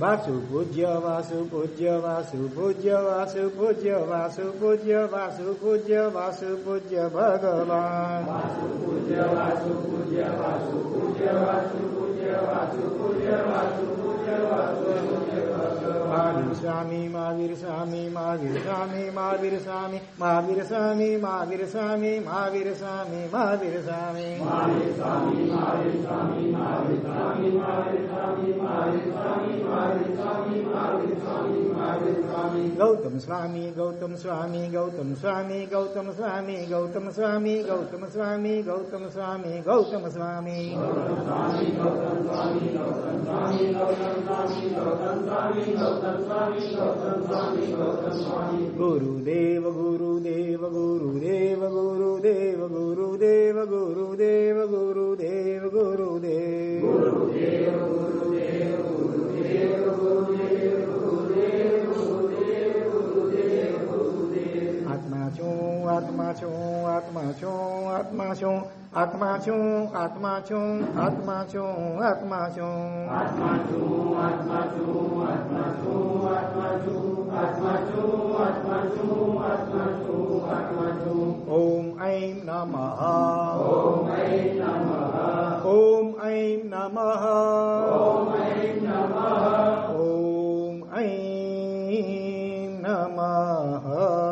વાસુ પૂજ્ય વાસુ પૂજ્ય વાસુ પૂજ્ય વાસુ પૂજ્ય વાસુ પૂજ્ય વાસુ પૂજ્ય વાસુ પૂજ્ય ભગવાન વાસુ પૂજ્ય વાસુ પૂજ્ય વાસુ પૂજ્ય વાસુ சாமி மாவீர் சாமி மாவீர் சாமி மாவீர் சாமி மாவீர் சாமி மாவீர் சாமி மாவீர் சாமி மாவீர் சாமி மாவீர் சாமி மாவீர் சாமி गौतम स्वामी गौतम स्वामी गौतम स्वामी गौतम स्वामी गौतम स्वामी गौतम स्वामी गौतम स्वामी गौतम स्वामी गुरुदेव गुरुदेव गुरुदेव गुरुदेव आत्माचों आत्माचों आत्माचों आत्माचों आत्माचों आत्माचों आत्माचों ॐ ऐं नमः ॐ ऐं नमः ॐ ऐं नमः ॐ ऐं नमः ॐ ऐं नमः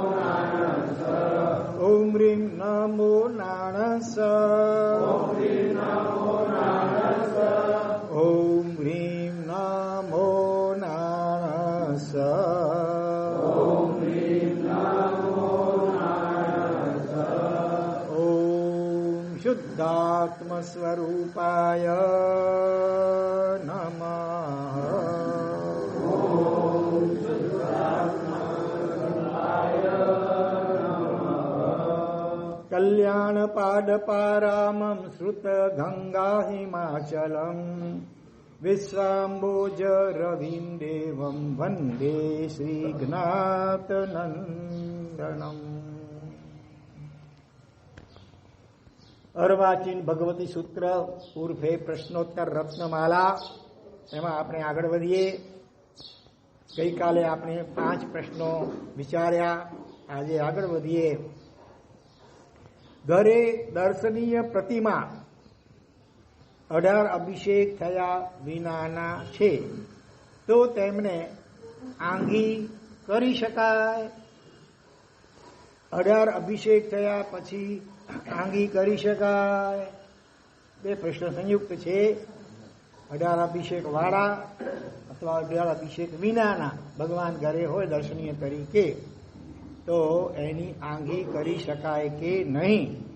નારાયણ સ ઓમ રીમ નમો નારાયણ સ ઓમ રીમ નમો નારાયણ સ ઓમ રીમ નમો નારાયણ સ ઓમ રીમ નમો નારાયણ સ ઓમ શુદ્ધાત્મ સ્વરૂપાય કલ્યાણ પાદપારામમ શ્રુત ગંગા હિમાચલમ વિશ્વાંબોજ રવિમ દેવમ વંદે શ્રી જ્ઞાતનંદનમ અર્વાચીન ભગવતી સૂત્ર ઉર્ફે પ્રશ્નોત્તર રત્નમાલા એમાં આપણે આગળ વધીએ ગઈકાલે આપણે પાંચ પ્રશ્નો વિચાર્યા આજે આગળ વધીએ ઘરે દર્શનીય પ્રતિમા. અઢાર અભિષેક થયા વિનાના છે. તો તેમને આંગી કરી શકાય. અઢાર અભિષેક થયા પછી આંગી કરી શકાય. બે પ્રશ્ન સંયુક્ત છે. અઢાર અભિષેક વાળા અથવા અઢાર અભિષેક વિનાના ભગવાન ઘરે હોય દર્શનીય તરીકે. તો એની આંગી કરી શકાય કે નહીં?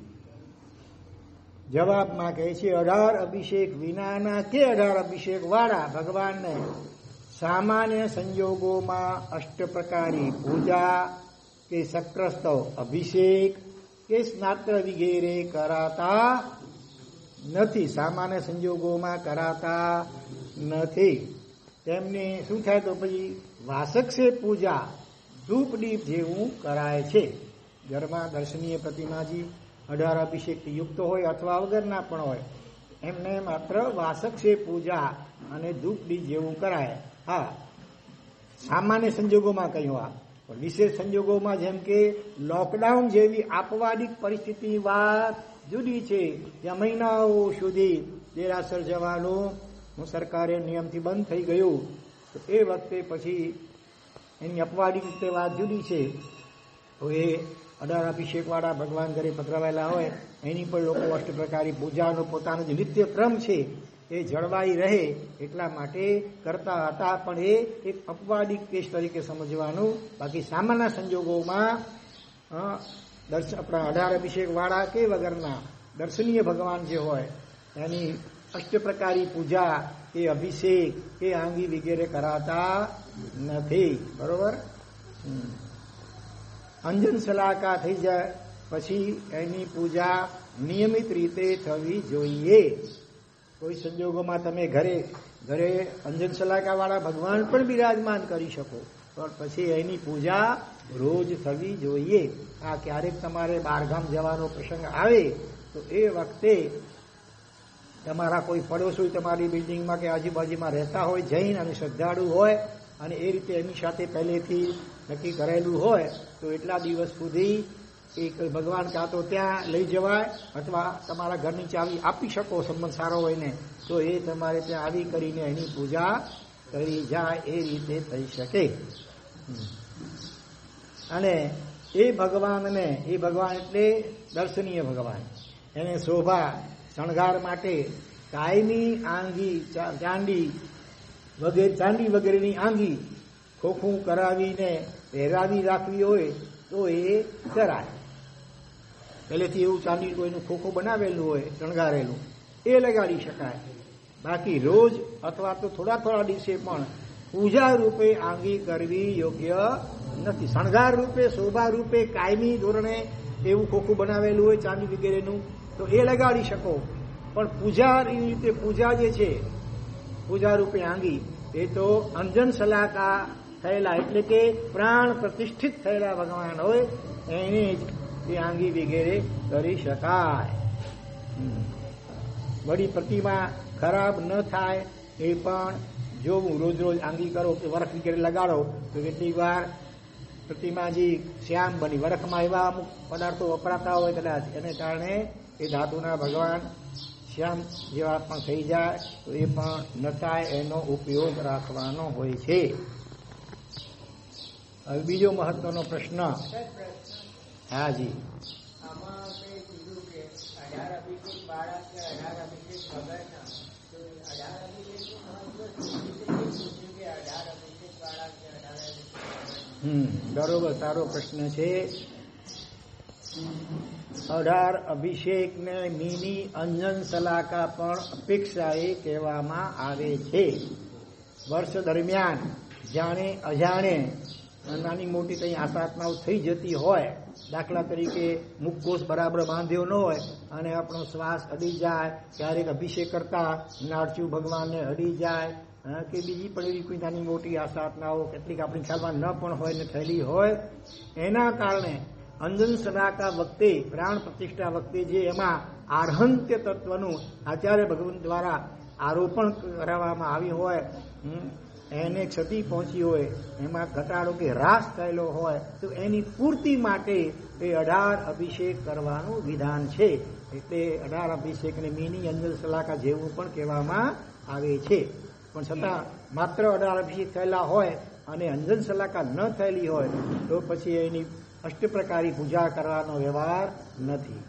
જવાબમાં કહે છે, અઢાર અભિષેક વિનાના કે અઢાર અભિષેક વાળા? ભગવાનને સામાન્ય સંજોગોમાં અષ્ટ પ્રકારની પૂજા કે સક્રસ્તવ અભિષેક કે સ્નાત્ર વગેરે કરાતા નથી. સામાન્ય સંજોગોમાં કરાતા નથી. તેમને શું થાય તો પછી વાસક છે પૂજા? ધૂપ દીપ જેવું કરાય છે. ઘરમાં દર્શનીય પ્રતિમાજી અઢાર અભિષેકથી યુક્ત હોય અથવા વગરના પણ હોય. એમને માત્ર વાસક છે પૂજા અને ધૂપદીપ જેવું કરાય. હા. સામાન્ય સંજોગોમાં કહ્યું આ. પણ વિશેષ સંજોગોમાં જેમ કે લોકડાઉન જેવી આપવાદિક પરિસ્થિતિ વાત જુદી છે. ત્યાં મહિનાઓ સુધી દેરાસર જવાનું સરકારે નિયમથી બંધ થઈ ગયું. તો એ વખતે પછી એની અપવાડી રીતે વાત જુદી છે. તો એ અઢાર અભિષેકવાળા ભગવાન ઘરે પધરાવેલા હોય, એની પણ લોકો અષ્ટ પ્રકારની પૂજાનો પોતાનો જે નિત્ય ક્રમ છે, એ જળવાઈ રહે એટલા માટે કરતા હતા. પણ એ એક અપવાદિક કેસ તરીકે સમજવાનું. બાકી સામાન્ય સંજોગોમાં દર્શન આપણા અઢાર અભિષેકવાળા કે વગરના દર્શનીય ભગવાન જે હોય, એની અષ્ટ પ્રકારી પૂજા કે અભિષેક કે આંગી વગેરે કરાતા નથી, બરોબર. અંજન સલાકા થઈ જાય, પછી એની પૂજા નિયમિત રીતે થવી જોઈએ. કોઈ સંજોગોમાં તમે ઘરે ઘરે અંજન સલાકા વાળા ભગવાન પણ બિરાજમાન કરી શકો, પણ પછી એની પૂજા રોજ થવી જોઈએ. આ ક્યારેક તમારે બહારગામ જવાનો પ્રસંગ આવે, તો એ વખતે તમારા કોઈ પડોશી તમારી બિલ્ડિંગમાં કે આજુબાજુમાં રહેતા હોય, જૈન અને શ્રદ્ધાળુ હોય અને એ રીતે એની સાથે પહેલેથી નક્કી કરેલું હોય, તો એટલા દિવસ સુધી એક ભગવાન કાં તો ત્યાં લઈ જવાય અથવા તમારા ઘરની ચાવી આપી શકો, સંબંધ સારો હોય ને, તો એ તમારે ત્યાં આવી કરીને એની પૂજા કરી જાય, એ રીતે થઈ શકે. અને એ ભગવાનને એ ભગવાન એટલે દર્શનીય ભગવાન. એને શોભા, શણગાર માટે કાયમી આંગી ચાંદી વગેરે ચાંદી વગેરેની આંગી ખોખું કરાવીને પહેરાવી રાખવી હોય તો એ કરાય પહેલેથી એવું ચાંદી કોઈનું ખોખું બનાવેલું હોય, શણગારેલું, એ લગાડી શકાય. બાકી રોજ અથવા તો થોડા થોડા દિવસે પણ પૂજા રૂપે આંગી કરવી યોગ્ય નથી. શણગાર રૂપે, શોભા રૂપે, કાયમી ધોરણે એવું ખોખું બનાવેલું હોય, ચાંદી વગેરેનું, તો એ લગાડી શકો. પણ પૂજા રીતે પૂજા જે છે પૂજા રૂપે આંગી એ તો અંજન સલાકા થયેલા, એટલે કે પ્રાણ પ્રતિષ્ઠિત થયેલા ભગવાન હોય, એને જ એ આંગી વગેરે કરી શકાય. વળી પ્રતિમા ખરાબ ન થાય એ પણ જો હું રોજ રોજ આંગી કરો કે વરખ વગેરે લગાડો, તો કેટલીક વાર પ્રતિમાજી શ્યામ બની વરખમાં એવા અમુક પદાર્થો વપરાતા હોય કદાચ, એને કારણે એ ધાતુના ભગવાન શ્યામ જેવા પણ થઈ જાય, તો એ પણ નટાય એનો ઉપયોગ રાખવાનો હોય છે હવે બીજો મહત્વનો પ્રશ્ન હા જી આમાં આપણે કીધું કે અઢાર અભિષેક બાળક કે અઢાર અભિષેક વગરના તો અઢાર અભિષેકનું મહત્વ શું છે? તે પૂછ્યું કે અઢાર અભિષેક બાળક કે અઢાર અભિષેક વગરના. હમ, બરોબર, સારો પ્રશ્ન છે અઢાર અભિષેકને મિની અંજન સલાકા પણ અપેક્ષાએ કહેવામાં આવે છે. વર્ષ દરમિયાન જાણે અજાણે નાની મોટી કંઈ આસાત્માઓ થઈ જતી હોય, દાખલા તરીકે મુખકોષ બરાબર બાંધ્યો ન હોય અને આપણો શ્વાસ અડી જાય, ક્યારેક અભિષેક કરતા નાળચું ભગવાનને અડી જાય કે બીજી પણ એવી કોઈ નાની મોટી આસાત્માઓ કેટલીક આપણી ખ્યાલમાં ન પણ હોય ને થયેલી હોય, એના કારણે અંજન સદાકા વખતે પ્રાણ પ્રતિષ્ઠા વખતે જે એમાં આર્હંત્ય તત્વનું આચાર્ય ભગવાન દ્વારા આરોપણ કરાવવામાં આવ્યું હોય એને ક્ષતિ પહોંચી હોય, એમાં ઘટાડો કે હ્રાસ થયેલો હોય, તો એની પૂર્તિ માટે એ અઢાર અભિષેક કરવાનું વિધાન છે. એટલે અઢાર અભિષેકને મિની અંજન સલાકા જેવું પણ કહેવામાં આવે છે. પણ છતાં માત્ર અઢાર અભિષેક થયેલા હોય અને અંજન સલાકા ન થયેલી હોય, તો પછી એની અષ્ટપ્રકારી પૂજા કરવાનો વ્યવહાર નથી.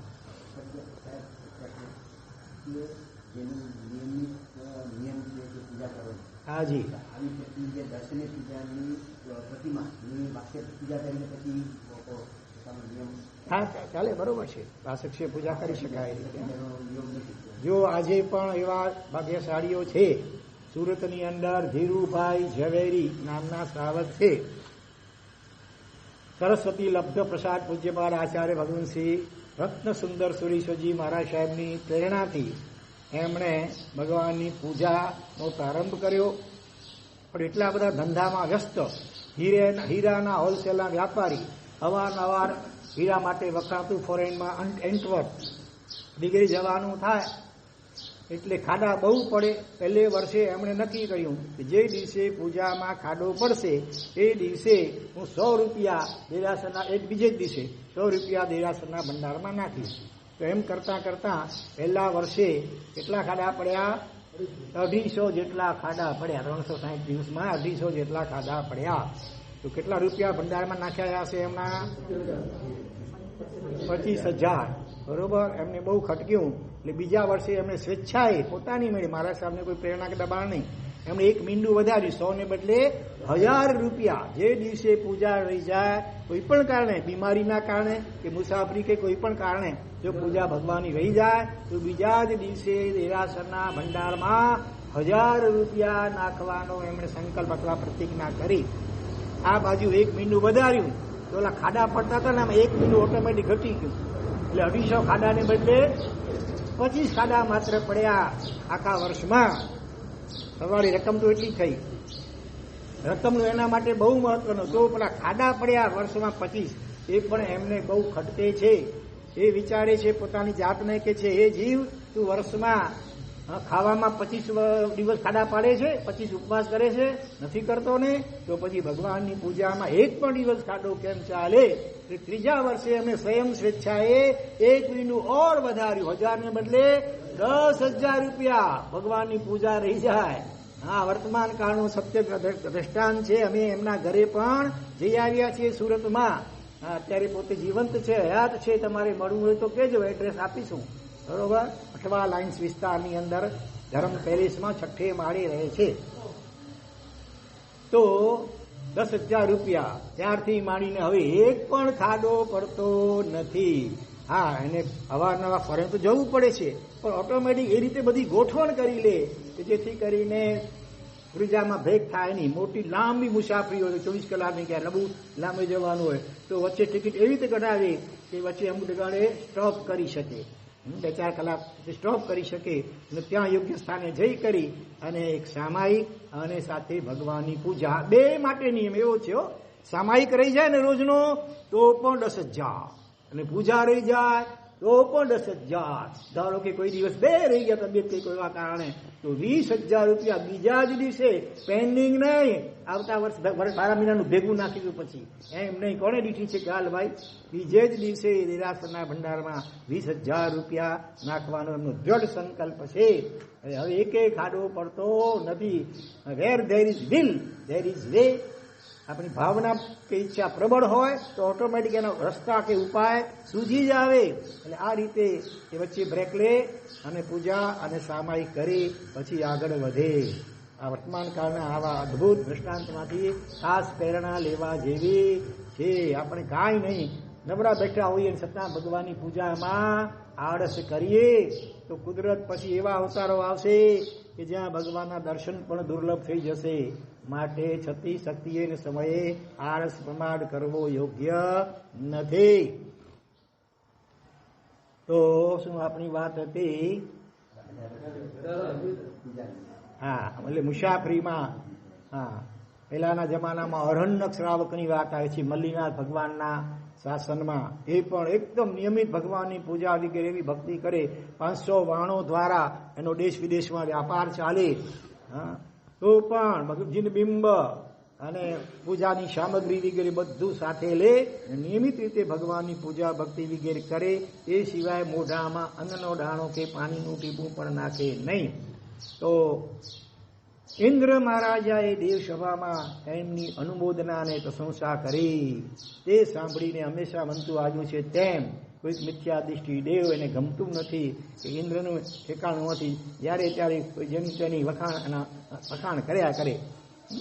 હાજી હા, ચાલે, બરોબર છે. વાસક્ષે પૂજા કરી શકાય જો આજે પણ એવા ભાગ્યશાળીઓ છે, સુરતની અંદર ધીરુભાઈ ઝવેરી નામના શ્રાવક છે સરસ્વતી લબ્ધ પ્રસાદ પૂજ્યપાદ આચાર્ય ભગવંતસિંહ રત્ન સુંદર સુરીશ્વરજી મહારાજ સાહેબની પ્રેરણાથી એમણે ભગવાનની પૂજાનો પ્રારંભ કર્યો. પણ એટલા બધા ધંધામાં વ્યસ્ત. હીરે હીરાના હોલસેલના વ્યાપારી અવારનવાર હીરા માટે વખણાતું ફોરેનમાં એન્ટવર્ક ડિગ્રી જવાનું થાય. એટલે ખાડા બહુ પડે, પહેલે વર્ષે એમણે નક્કી કર્યું કે જે દિવસે પૂજામાં ખાડો પડશે, એ દિવસે હું સો રૂપિયા દેરાસરના, એક બીજે દિવસે સો રૂપિયા દેરાસરના ભંડારમાં નાખીશ. તો એમ કરતાં કરતાં પહેલા વર્ષે કેટલા ખાડા પડ્યા? અઢીસો જેટલા ખાડા પડ્યા, ત્રણસો સાહીઠ દિવસમાં અઢીસો જેટલા ખાડા પડ્યા. તો કેટલા રૂપિયા ભંડારમાં નાખ્યા હશે એમના? પચીસ હજાર. બરોબર? એમને બહુ ખટક્યું. એટલે બીજા વર્ષે એમણે સ્વેચ્છાએ પોતાની મેળે મહારાજ સાહેબને કોઈ પ્રેરણા કે દબાણ નહીં. એમણે એક મીંડું વધાર્યું સો ને બદલે હજાર રૂપિયા. જે દિવસે પૂજા રહી જાય, કોઈ પણ કારણે, બીમારીના કારણે કે મુસાફરી કે કોઈ પણ કારણે, જો પૂજા ભગવાનની રહી જાય, તો બીજા જ દિવસે દેરાસરના ભંડારમાં હજાર રૂપિયા નાખવાનો એમણે સંકલ્પ અથવા પ્રતિજ્ઞા કરી. આ બાજુ એક મીંડું વધાર્યું, તો ઓલા ખાડા પડતા હતા ને એક મીંડું ઓટોમેટિક ઘટી ગયું. એટલે અઢીસો ખાડાને બદલે પચીસ સાડા માત્ર પડ્યા આખા વર્ષમાં. સવારી રકમ તો એટલી થઈ. રકમનું એના માટે બહુ મહત્વનું. તો પેલા ખાડા પડ્યા વર્ષમાં પચીસ, એ પણ એમને બહુ ખટકે છે. એ વિચારે છે પોતાની જાતને કે છે એ જીવ, તું વર્ષમાં ખાવામાં પચીસ દિવસ ખાડા પાડે છે, પચીસ ઉપવાસ કરે છે, નથી કરતો ને? તો પછી ભગવાનની પૂજામાં એક પણ દિવસ ખાડો કેમ ચાલે? ત્રીજા વર્ષે અમે સ્વયં સ્વેચ્છાએ એક વીનું ઓર વધાર્યું. હજારને બદલે દસ હજાર રૂપિયા ભગવાનની પૂજા રહી જાય. હા વર્તમાન કાળનું સત્ય દ્રષ્ટાંત છે. અમે એમના ઘરે પણ જઈ આવ્યા છીએ સુરતમાં. અત્યારે પોતે જીવંત છે, હયાત છે. તમારે મળવું હોય તો કહેજો, એડ્રેસ આપીશું. બરોબર? અઠવા લાઇન્સ વિસ્તારની અંદર ધર્મ પેલેસમાં છઠ્ઠે માળે રહે છે. તો દસ હજાર રૂપિયા. ત્યારથી માંડીને હવે એક પણ ખાડો પડતો નથી. હા, એને અવારનવાર ફરે તો જવું પડે છે, પણ ઓટોમેટિક એ રીતે બધી ગોઠવણ કરી લે કે જેથી કરીને ક્રુઝામાં બ્રેક થાય નહીં મોટી લાંબી મુસાફરી હોય, ચોવીસ કલાકની ક્યાં લાંબુ લાંબે જવાનું હોય, તો વચ્ચે ટિકિટ એવી રીતે કઢાવી કે વચ્ચે અમુક જગાડે સ્ટોપ કરી શકે. બે ચાર કલાક સ્ટોપ કરી શકે અને ત્યાં યોગ્ય સ્થાને જઈ કરી અને એક સામાયિક અને સાથે ભગવાનની પૂજા. બે માટે નિયમ એવો છે સામાયિક રહી જાય ને રોજનો, તો પણ દસ હજાર. અને પૂજા રહી જાય, તો પણ દસ હજાર. ધારો કે કોઈ દિવસ બે રહી ગયા, તબિયત કે કોઈ કારણે તો વીસ હજાર રૂપિયા બીજા જ દિવસે પેન્ડિંગ નહીં. આવતા વર્ષ વર્ષ બારા મહિનાનું ભેગું નાખી દઉં પછી. એમ નહીં કોને દીઠી છે ગાલ ભાઈ? બીજે જ દિવસે દેરાસરના ભંડારમાં વીસ હજાર રૂપિયા નાખવાનો એમનો દ્રઢ સંકલ્પ છે. હવે એક ખાડો પડતો નથી. Where there is will there is way આપણી ભાવના કે ઈચ્છા પ્રબળ હોય તો ઓટોમેટિક એનો રસ્તા કે ઉપાય સૂજી જ આવે. એટલે આ રીતે એ વચ્ચે બ્રેક લે અને પૂજા અને સામાયિક કરી પછી આગળ વધે. આ વર્તમાન કાળના આવા અદ્ભુત દૃષ્ટાંતમાંથી ખાસ પ્રેરણા લેવા જેવી છે. આપણે કાંઈ નહીં. નબળા બેઠા હોઈએ છતાં ભગવાનની પૂજામાં આળસ કરીએ તો કુદરત પછી એવા અવતારો આવશે કે જ્યાં ભગવાનના દર્શન પણ દુર્લભ થઈ જશે. માટે છતી શક્તિએ સમયે આળસ પ્રમાણ કરવો યોગ્ય નથી. તો શું આપણી વાત હતી? હા, એટલે મુસાફરીમાં, હા. પહેલાના જમાનામાં અરણ્યક શ્રાવકની વાત આવે છે, મલ્લીનાથ ભગવાનના શાસનમાં એ પણ એકદમ નિયમિત ભગવાનની પૂજા વગેરે એવી ભક્તિ કરે. પાંચસો વાણો દ્વારા એનો દેશ વિદેશમાં વ્યાપાર ચાલે. તો પણ ભગવજીન બિંબ અને પૂજાની સામગ્રી વગેરે બધું સાથે લે નિયમિત રીતે ભગવાનની પૂજા ભક્તિ વગેરે કરે. એ સિવાય મોઢામાં અન્નનો દાણો કે પાણીનું ટીપું પણ નાખે નહીં. તો ઇન્દ્ર મહારાજાએ દેવસભામાં એમની અનુમોદના અને પ્રશંસા કરી. તે સાંભળીને હંમેશા બનતું આવ્યું છે તેમ. કોઈક મિથ્યા દૃષ્ટિ દેવ એને ગમતું નથી કે ઇન્દ્રનું ઠેકાણું નથી જ્યારે ત્યારે કોઈ જેમ તેની વખાણ વખાણ કર્યા કરે.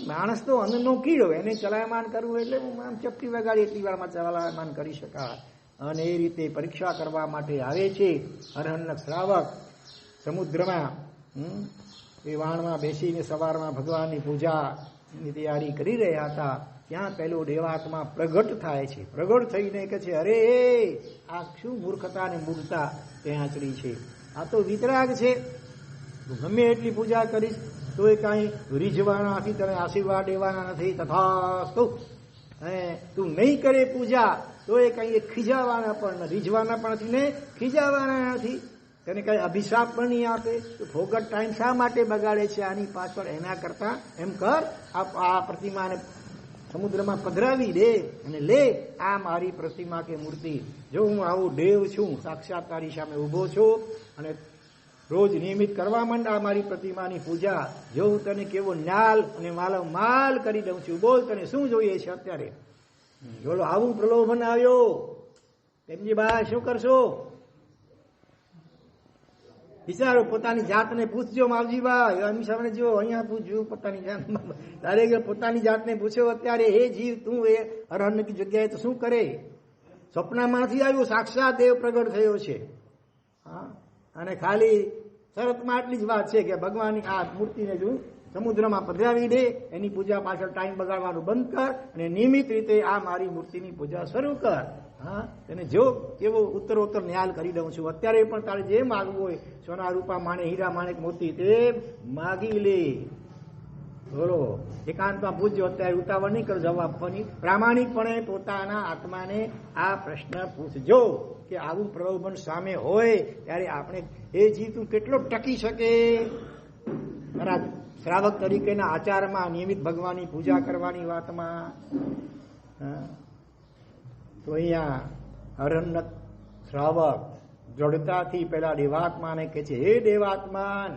માણસ તો અન્નનો કીડો, એને ચલાયમાન કરવું એટલે હું આમ ચપટી વગાડી એટલી વારમાં ચલાયમાન કરી શકાય. અને એ રીતે પરીક્ષા કરવા માટે આવે છે અરહન્ન શ્રાવક સમુદ્રમાં. એ વાણમાં બેસીને સવારમાં ભગવાનની પૂજાની તૈયારી કરી રહ્યા હતા, ત્યાં પેલો દેવાત્મા પ્રગટ થાય છે. પ્રગટ થઈને કે છે, અરે, આ શું મૂર્ખતા ને મૂર્ખતા ત્યાં ચડી છે? આ તો વિતરાગ છે. તું ગમે એટલી પૂજા કરીશ તો એ કાંઈ રીઝવાના નથી તને આશીર્વાદ દેવાના નથી, તથાસ્તુ. તું નહીં કરે પૂજા તો એ કઈ ખીજાવાના પણ રીઝવાના પણ નથી ને ખીજાવાના નથી. તેને કઈ અભિશાપ પણ નહીં આપે, તો ફોગટ ટાઈમ શા માટે બગાડે છે આની પાછળ? એના કરતા એમ કર, આ પ્રતિમાને સમુદ્રમાં પધરાવી દે અને લે, આ મારી પ્રતિમા કે મૂર્તિ. જો હું આવું દેવ છું સાક્ષાત તારી સામે ઊભો છું અને રોજ નિયમિત કરવા માંડ આ મારી પ્રતિમાની પૂજા, જો હું તને કેવો નાલ અને માલવ માલ કરી દઉં છું, બોલ તને શું જોઈએ છે અત્યારે? જોડો આવું પ્રલોભન આવ્યો? તેમની બા, શું કરશો? વિચારો, પોતાની જાતને પૂછજો, માવજીભાઈ. સામે જો અહીંયા પૂછજો પોતાની જાત. દરેક પોતાની જાતને પૂછ્યો, અત્યારે હે જીવ, તું એ અરહણની જગ્યાએ તો શું કરે? સ્વપ્નમાંથી આવ્યું, સાક્ષાત એ પ્રગટ થયો છે. હા? અને ખાલી શરતમાં આટલી જ વાત છે કે ભગવાનની આ મૂર્તિને જો સમુદ્રમાં પધરાવી દે, એની પૂજા પાછળ ટાઈમ બગાડવાનું બંધ કર અને નિયમિત રીતે આ મારી મૂર્તિની પૂજા શરૂ કર. હા? તને જો એવો ઉત્તરોત્તર ન્યાલ કરી દઉં છું. અત્યારે પણ તારે જે માગવું હોય, સોના રૂપા માણે, હીરા માણેક મોતી, તે માગી લે. બોલો. એકાંતમાં પૂછજો, અત્યારે ઉતાવળ નહીં કરો જવાબ. આપવાની પ્રામાણિકપણે પોતાના આત્માને આ પ્રશ્ન પૂછજો કે આવું પ્રલોભન સામે હોય, ત્યારે આપણે એ જીતું કેટલો ટકી શકે? મારા શ્રાવક તરીકેના આચારમાં નિયમિત ભગવાનની પૂજા કરવાની વાતમાં, હા. તો અહીંયા અરન્નત શ્રાવક દ્રઢતાથી પેલા દેવાત્માને કહે છે, હે દેવાત્માન,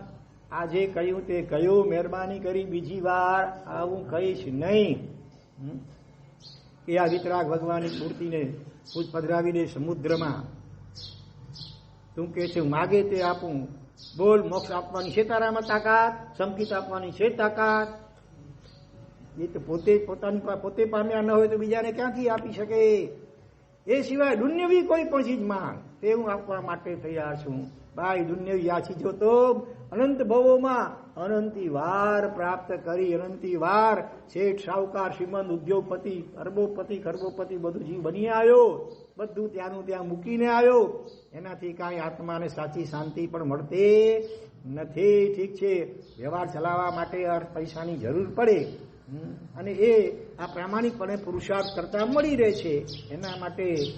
આજે કહ્યું તે કહ્યું, મહેરબાની કરી બીજી વાર આવું કહીશ નહીં? એ આ વિતરાગ ભગવાનની મૂર્તિને પૂછ પધરાવીને સમુદ્રમાં. તું કે છે માગે તે આપું. બોલ, મોક્ષ આપવાની છે તારામાં તાકાત સંકિત આપવાની છે તાકાત. એ તો પોતે પોતાની પોતે પામ્યા ન હોય તો બીજાને ક્યાંથી આપી શકે? એ સિવાય દુન્યવી કોઈ પણ ચીજ માંગ તે હું આપવા માટે તૈયાર છું. ભાઈ દુન્યવી આ ચીજો તો અનંત ભવોમાં અનંતી વાર પ્રાપ્ત કરી, અનંતી વાર શેઠ સાવકાર શ્રીમંત, ઉદ્યોગપતિ, અરબોપતિ, ખરબોપતિ બધું જીવ બની આવ્યો. બધું ત્યાંનું ત્યાં મૂકીને આવ્યો. એનાથી કાંઈ આત્માને સાચી શાંતિ પણ મળતી નથી. ઠીક છે. વ્યવહાર ચલાવવા માટે પૈસાની જરૂર પડે. અને એ આ પ્રામાણિકપણે પુરુષાર્થ કરતા મળી રહે છે. એના માટે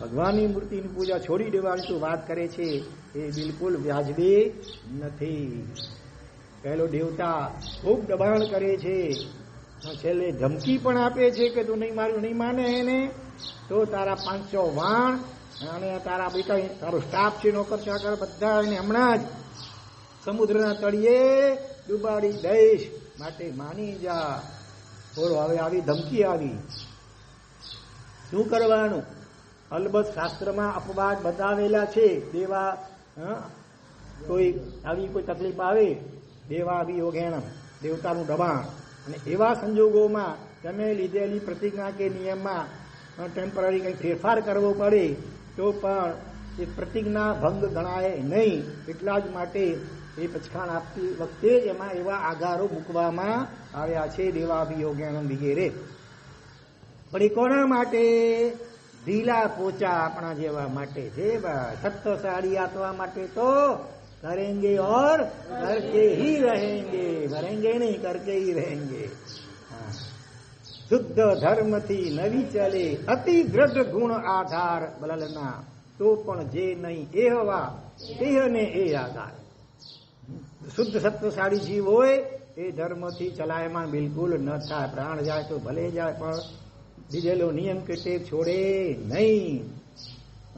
ભગવાનની મૂર્તિની પૂજા છોડી દેવાની તો વાત કરે છે. એ બિલકુલ વ્યાજબી નથી. પહેલો દેવતા ખૂબ દબાણ કરે છે. છેલ્લે ધમકી પણ આપે છે કે તું નહીં મારું, નહીં માને એને. તો તારા પાંચસો વાણ અને તારા બેટા, તારો સ્ટાફ છે, નોકર, ચાકર, બધા એને હમણાં જ સમુદ્રના તળિયે ડુબાડી દઈશ. માટે માની જા. બોલો હવે આવી ધમકી આવી. શું કરવાનું? અલબત્ત શાસ્ત્રમાં અપવાદ બતાવેલા છે. દેવા? કોઈ આવી કોઈ તકલીફ આવે, દેવા વિયોગેણમ દેવતાનું દબાણ. અને એવા સંજોગોમાં તમે લીધેલી પ્રતિજ્ઞા કે નિયમમાં ટેમ્પરરી કંઈ ફેરફાર કરવો પડે, તો પણ એ પ્રતિજ્ઞા ભંગ ગણાય નહીં. એટલા જ માટે એ પચખાણ આપતી વખતે જ એમાં એવા આધારો મૂકવામાં આવ્યા છે દેવાભિયોગેણ વગેરે. પણ એ કોના માટે? ઢીલા પોચા આપણા જેવા માટે છે સત્તો સાડી આપવા માટે તો કરેંગે ઓર કરકે હી રહેંગે. ભરેંગે નહીં, કરકે હી રહેંગે. શુદ્ધ ધર્મથી નવી ચલે. અતિ દ્રઢ ગુણ આધાર બલલના. તો પણ જે નહીં એહવા હવા તેહને એ આધાર. શુદ્ધ સત્વશાળી જીવ હોય, એ ધર્મથી ચલાયમાન બિલકુલ ન થાય. પ્રાણ જાય તો ભલે જાય, પણ દીધેલો નિયમ કે તે છોડે નહીં.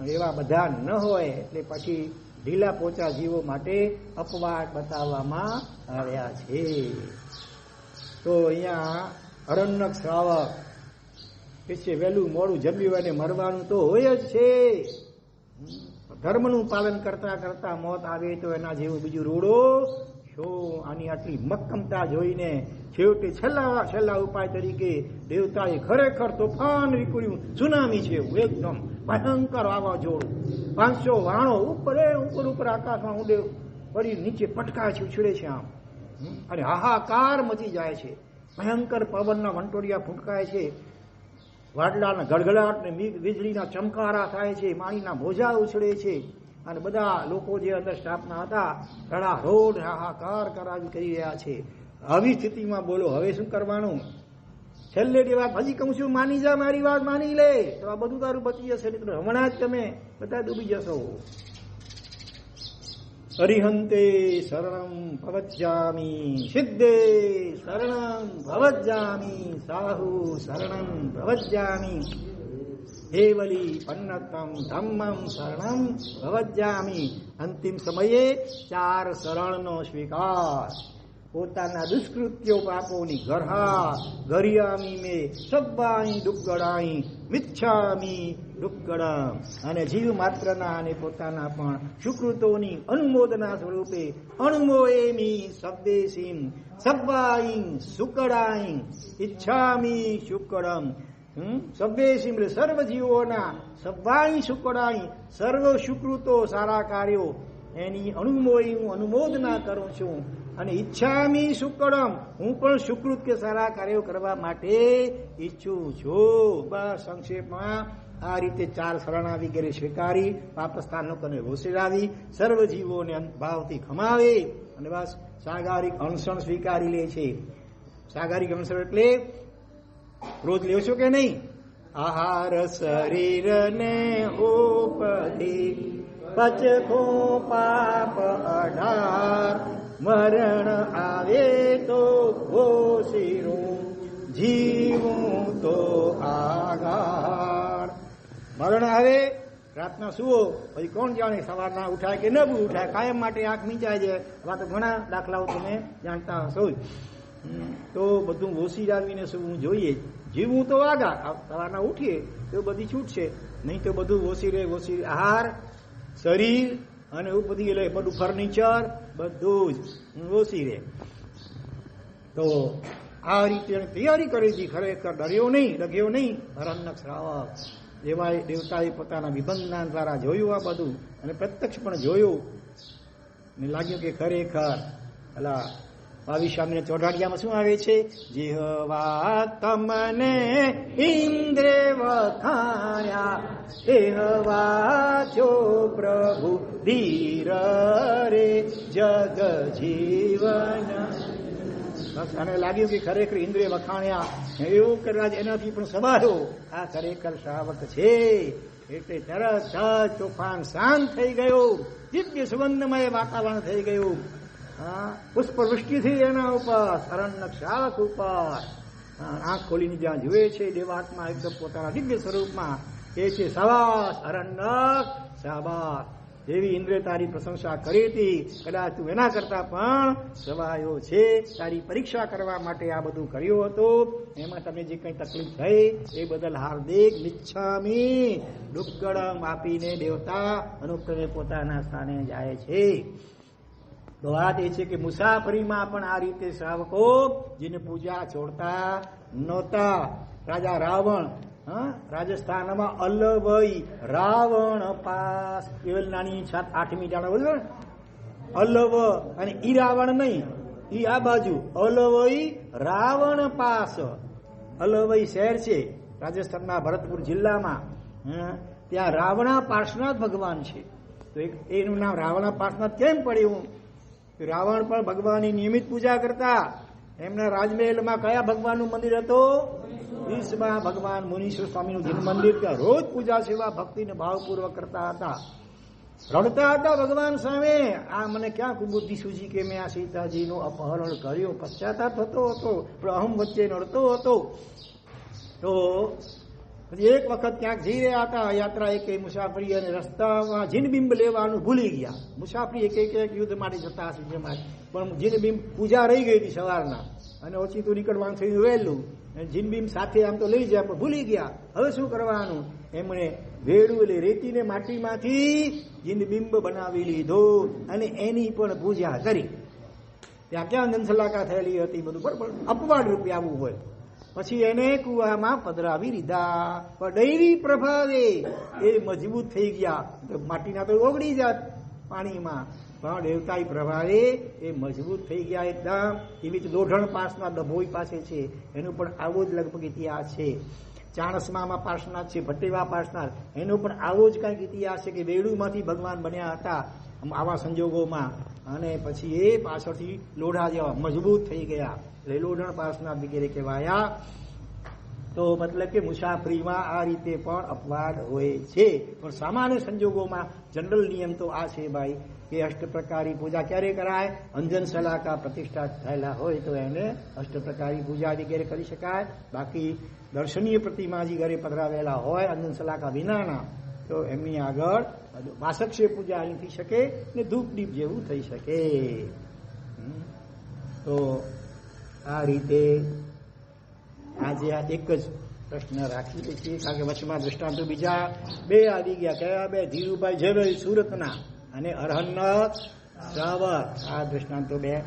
એવા બધા ન હોય, એટલે પછી ઢીલા પોચા જીવો માટે અપવાદ બતાવવામાં આવ્યા છે. તો અહીંયા અરણ્યક શ્રાવક કે છે વહેલું મોડું જમ્યું અને મરવાનું તો હોય જ છે. ધર્મનું પાલન કરતા કરતા મોત આવે તો એના જેવું બીજું રોડો શું? આની આટલી મક્કમતા જોઈને છેવટે છેલ્લા છેલ્લા ઉપાય તરીકે દેવતાએ ખરેખર તોફાન નીકળ્યું સુનામી છે એકદમ ભયંકર વાવાઝોડું. પાંચસો વાણો ઉપર ઉપર ઉપર આકાશમાં ઊંડે પડી નીચે પટકાય છે ઉછળે છે આમ. અને હાહાકાર મચી જાય છે. ભયંકર પવનના વંટોળિયા ફૂંકાય છે. વાડલાના ગળગડાટ ને વીજળીના ચમકારા થાય છે માણીના મોજા ઉછળે છે, અને બધા લોકો જે અંદર સ્ટાફના હતા રડા રોડ હાહાકાર કરાવી કરી રહ્યા છે. આવી સ્થિતિમાં બોલો, હવે શું કરવાનું? છેલ્લે ની વાત હજી કહું છું, માની જા, મારી વાત માની લે. તો આ બધું તારું બચી જશે તો હમણાં જ તમે બધા ડૂબી જશો. रिहन्ते शरणं प्रवच्चमि सिद्धे शरणं प्रवज्जामि साहु शरणम् प्रवज्यामि हेवली धम्मं शरणं शरणम् अन्तिम समये चार शरणस्वीकार પોતાના દુષ્કૃત્યો પાપોની ગરહા ગરિયામી મે સબ્બાઈ દુક્કડાઈ મિચ્છામી દુક્કડમ અને જીવ માત્રના અને પોતાના પણ સુકૃતોની અનુમોદના સ્વરૂપે અણુમોએમી શબ્દેશીમ સબ્બાઈ સુકડાઈ ઈચ્છામી શુકડમ એટલે સર્વ જીવોના સબ્બાઈ સુકડાઈ સર્વ સુકૃતો સારા કાર્યો. એની અણુમોય હું અનુમોદના કરું છું. અને ઈચ્છામી શુકડમ હું પણ સુકૃત કે સારા કાર્યો કરવા માટે ઈચ્છું છું. બસ સંક્ષેપમાં આ રીતે ચાર શરણા વગેરે સ્વીકારી પાપસ્થાન લોકોને વોસેડાવી સર્વ જીવોને ભાવથી ખમાવે અને બસ સાગારિક અણસણ સ્વીકારી લે છે. સાગારિક અણસણ એટલે રોજ લેવ છો કે નહીં? આહાર શરીર ને ઉપધી પચખો પાપ અઢાર મરણ આવે તો ઘોષીરું, જીવું તો આગાર મરણ આવે, રાતના સુવો, પછી કોણ જાણે સવારના ઉઠાય કે ન ઉઠાય? કાયમ માટે આંખ મીંચાય છે. આવા તો ઘણા દાખલાઓ તમે જાણતા હશો તો બધું ઓછી આવીને શું જોઈએ. જીવવું તો આગા સવારના ઉઠીએ તો બધી છૂટશે. નહીં તો બધું ઓછી રહે ઓછી. આહાર, શરીર અને એવું બધી એટલે બધું ફર્નિચર બધું જ ઓછી રહે. તો આ રીતે તૈયારી કરી હતી ખરેખર ડર્યો નહીં, ડગ્યો નહીં. હરણક શ્રાવક એવા દેવતાએ પોતાના વિભંગના દ્વારા જોયું આ બધું અને પ્રત્યક્ષ પણ જોયું. લાગ્યું કે ખરેખર, અલા ભાવી સ્વામીને ચોઢાડિયામાં શું આવે છે? જેહવા તમને ઇન્દ્રે વખાણ્યા એહવા છો પ્રભુ ધીર રે જગ જીવન. બસ અને લાગ્યું કે ખરેખર ઇન્દ્રિય વખાણ્યા, એવું કરવા એનાથી પણ સવારો આ ખરેખર શ્રાવક છે. એટલે તરત જ તોફાન શાંત થઈ ગયું. દિવ્ય સુગંધમય વાતાવરણ થઈ ગયું. પુષ્પવૃષ્ટિ થઈ એના ઉપર શરણ શ્રાવક ઉપર. આંખ ખોલીને જ્યાં જુએ છે, દેવાત્મા એકદમ પોતાના દિવ્ય સ્વરૂપમાં. એ છે સવાસ અરણક શાબાસ એવી ઇન્દ્રે તારી પ્રશંસા કરી હતી, કદાચ તું એના કરતા પણ સવાયો છે. તારી પરીક્ષા કરવા માટે આ બધું કર્યું હતું. એમાં તમને જે કંઈ તકલીફ થઈ, એ બદલ હાર્દિક મિચ્છામી દુગ્ગડમ આપીને દેવતા અનુક્રમે પોતાના સ્થાને જાય છે. તો વાત એ છે કે મુસાફરીમાં પણ આ રીતે શ્રાવકો, જેને પૂજા છોડતા નહોતા, રાજા રાવણ રાજસ્થાનમાં અલવઈ, રાવણ પાસ. કેવલ નાની સાત, આઠમી જાણે બોલો ને. અને ઈ રાવણ નહીં. ઈ આ બાજુ. અલવઈ, રાવણ પાસ. અલવઈ શહેર છે રાજસ્થાનના ભરતપુર જિલ્લામાં. ત્યાં રાવણા પાર્શનાથ ભગવાન છે. તો એનું નામ રાવણા પાર્શનાથ કેમ પડ્યું? રાવણ પણ ભગવાનની નિયમિત પૂજા કરતા. એમના રાજમહેલમાં કયા ભગવાનનું મંદિર હતું? વીસમાં ભગવાન મુનીશ્વર સ્વામીનું જન્મ મંદિર ત્યાં રોજ પૂજા સેવા ભક્તિને ભાવપૂર્વક કરતા હતા. રડતા હતા ભગવાન સામે. આ મને ક્યાં કુબુદ્ધિ સૂજી કે મેં આ સીતાજીનું અપહરણ કર્યું? પશ્ચાતાપ થતો હતો, પણ અહમ વચ્ચે નડતો હતો. તો પછી એક વખત ક્યાંક જઈ રહ્યા હતા યાત્રા એક મુસાફરી અને રસ્તામાં જીનબિંબ લેવાનું ભૂલી ગયા. મુસાફરી એક એક એક યુદ્ધ માટે જતા હશે જેમાં પણ જીનબિંબ પૂજા રહી ગઈ હતી સવારના અને ઓછી તો નીકળવાનું થયું વહેલું. અને જીનબિંબ સાથે આમ તો લઈ જાય પણ ભૂલી ગયા. હવે શું કરવાનું? એમણે વેડું એટલે રેતીને માટીમાંથી જીનબિંબ બનાવી લીધો અને એની પણ પૂજા કરી. ત્યાં ક્યાં જનસલાકા થયેલી હતી બધું બરાબર. અપવાડ રૂપે આવવું હોય. પછી એને કુવામાં પધરાવી પણ ડૈરી પ્રભાવે એ મજબૂત થઈ ગયા. માટીના તો ઓગળી જાત પાણીમાં. પણ દેવતાઈ પ્રભાવે એ મજબૂત થઈ ગયા એકદમ. એવી જ લોઢણ પાસના ડભોઈ પાસે છે. એનું પણ આવો જ લગભગ ઇતિહાસ છે. ચાણસમામાં પાર્શનાથ છે, ભટ્ટેવા પાર્શનાથ એનો પણ આવો જ કંઈક ઇતિહાસ છે કે વેડુમાંથી ભગવાન બન્યા હતા આવા સંજોગોમાં. અને પછી એ પાછળથી લોઢા જેવા મજબૂત થઈ ગયા. એટલે પાસના વગેરે કહેવાયા. તો મતલબ કે મુસાફરીમાં આ રીતે પણ અપવાદ હોય છે. પણ સામાન્ય સંજોગોમાં જનરલ નિયમ તો આ છે ભાઈ કે અષ્ટ પ્રકારી પૂજા ક્યારે કરાય? અંજન સલાકા પ્રતિષ્ઠા થયેલા હોય તો એને અષ્ટ પ્રકારી પૂજા વગેરે કરી શકાય. બાકી દર્શનીય પ્રતિમાજી ઘરે પધરાવેલા હોય અંજન સલાકા વિનાના, તો એમની આગળ વાસક્ષે પૂજા અહીં થઈ શકે ને ધૂપ દીપ જેવું થઈ શકે. તો આ રીતે આજે આ એક જ પ્રશ્ન રાખી છીએ કારણ કે વચમાં દ્રષ્ટાંતો બીજા બે આવી ગયા. કયા બે? ધીરુભાઈ ઝવેરી, સુરતના અને અરહન્નત સાવર. આ દ્રષ્ટાંતો બે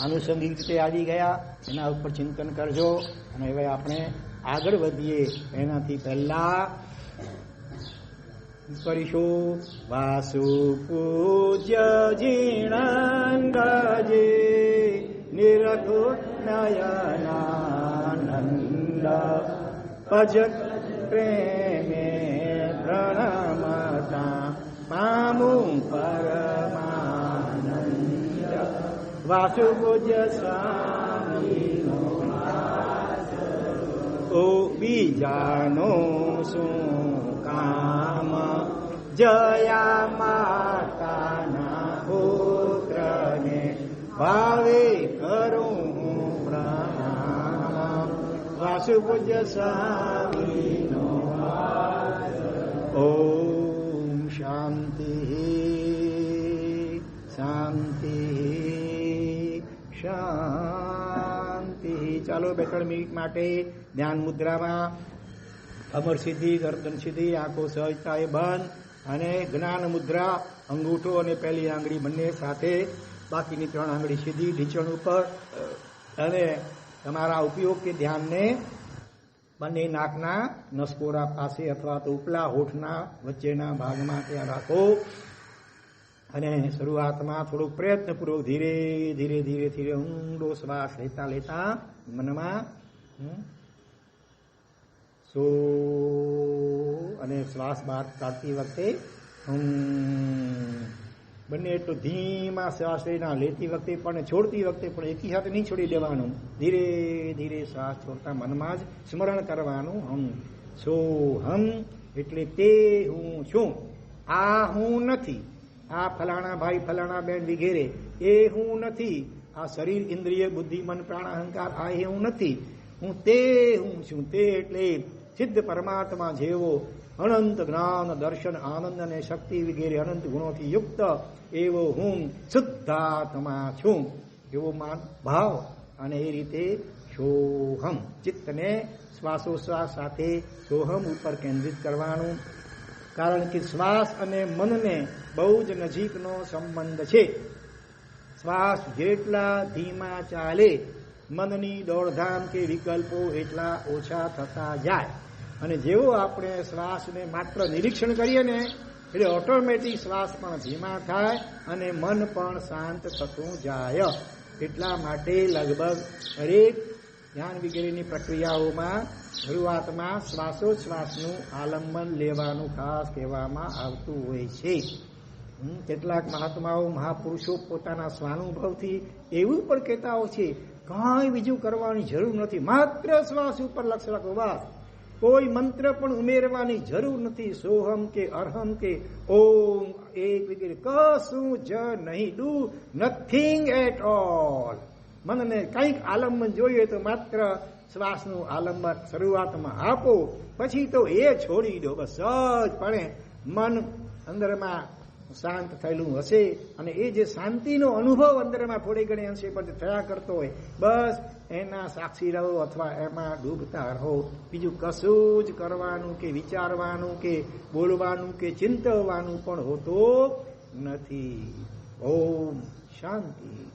આનુષંગિક રીતે આવી ગયા. એના ઉપર ચિંતન કરજો. અને હવે આપણે આગળ વધીએ. એનાથી પહેલા કરીશું. વાસુ પૂજ્ય જીણાંગજે. किरकनयनानन्द भज प्रेमे प्रणमता पाम परमानन्द वासुभुज स्वामी ओ बीजानो सु काम जया मा ભાવે કરું હું પ્રણામ. વાસુ પૂજ્ય સ્વામીનો ઓમ શાંતિ. શાંતિ. શાંતિ. ચાલો બે ત્રણ મિનિટ માટે ધ્યાન મુદ્રામાં અમર સિદ્ધિ, ગરદન સિદ્ધિ, આંખો સહજતાએ બંધ અને જ્ઞાન મુદ્રા, અંગૂઠો અને પહેલી આંગળી બંને સાથે બાકીની ત્રણ આંગળી સીધી ઢીંચણ ઉપર અને તમારા ઉપયોગ કે ધ્યાનને બંને નાકના નસકોરા પાસે અથવા તો ઉપલા હોઠના વચ્ચેના ભાગમાં ત્યાં રાખો. અને શરૂઆતમાં થોડુંક પ્રયત્નપૂર્વક ધીરે ધીરે ધીરે ધીરે ઊંડો શ્વાસ લેતા લેતા મનમાં સો, અને શ્વાસ બહાર કાઢતી વખતે, હમ બંને એટલું ધીમા શ્વાસ લેના લેતી વખતે પણ છોડતી વખતે પણ એકી સાથે નહીં છોડી દેવાનું. ધીરે ધીરે શ્વાસ છોડતા મનમાં જ સ્મરણ કરવાનું હમ સો હમ એટલે તે હું છું. આ હું નથી. આ ફલાણા ભાઈ, ફલાણા બેન વગેરે એ હું નથી. આ શરીર, ઇન્દ્રિય, બુદ્ધિ, મન, પ્રાણ, અહંકાર, આ એ હું નથી. હું તે હું છું. તે એટલે સિદ્ધ પરમાત્મા જેવો અનંત જ્ઞાન દર્શન આનંદ અને શક્તિ વગેરે અનંત ગુણોથી યુક્ત એવો હું શુદ્ધાત્મા છું એવો માન ભાવ અને એ રીતે સોહમ ચિત્તને શ્વાસોશ્વાસ સાથે સોહમ ઉપર કેન્દ્રિત કરવાનું કારણ કે શ્વાસ અને મનને બહુ જ નજીકનો સંબંધ છે શ્વાસ જેટલા ધીમા ચાલે મનની દોડધામ કે વિકલ્પો એટલા ઓછા થતા જાય અને જેવો આપણે શ્વાસને માત્ર નિરીક્ષણ કરીએ ને, એટલે ઓટોમેટિક શ્વાસ પણ ધીમા થાય અને મન પણ શાંત થતું જાય. એટલા માટે લગભગ દરેક ધ્યાન વગેરેની પ્રક્રિયાઓમાં શરૂઆતમાં શ્વાસોચ્છ્વાસનું આલંબન લેવાનું ખાસ કહેવામાં આવતું હોય છે. કેટલાક મહાત્માઓ મહાપુરુષો પોતાના સ્વાનુભવથી એવું પણ કહેતા હોય છે, કાંઈ બીજું કરવાની જરૂર નથી, માત્ર શ્વાસ ઉપર લક્ષ રાખો, બસ. કોઈ મંત્ર પણ ઉમેરવાની જરૂર નથી. સોહમ કે અર્હમ કે ઓમ, એક વગેરે. કશું જ નહીં. ડુ નથિંગ એટ ઓલ મનને કંઈક આલંબન જોઈએ તો માત્ર શ્વાસનું આલંબન શરૂઆતમાં આપો. પછી તો એ છોડી દો. બસ સહજપણે મન અંદરમાં શાંત થયેલું હશે અને એ જે શાંતિનો અનુભવ અંદરમાં થોડી ઘણી અંશે પર થયા કરતો હોય, બસ એના સાક્ષી રહો અથવા એમાં ડૂબતા રહો. બીજું કશું જ કરવાનું કે વિચારવાનું કે બોલવાનું કે ચિંતવવાનું પણ હોતું નથી. ઓમ શાંતિ.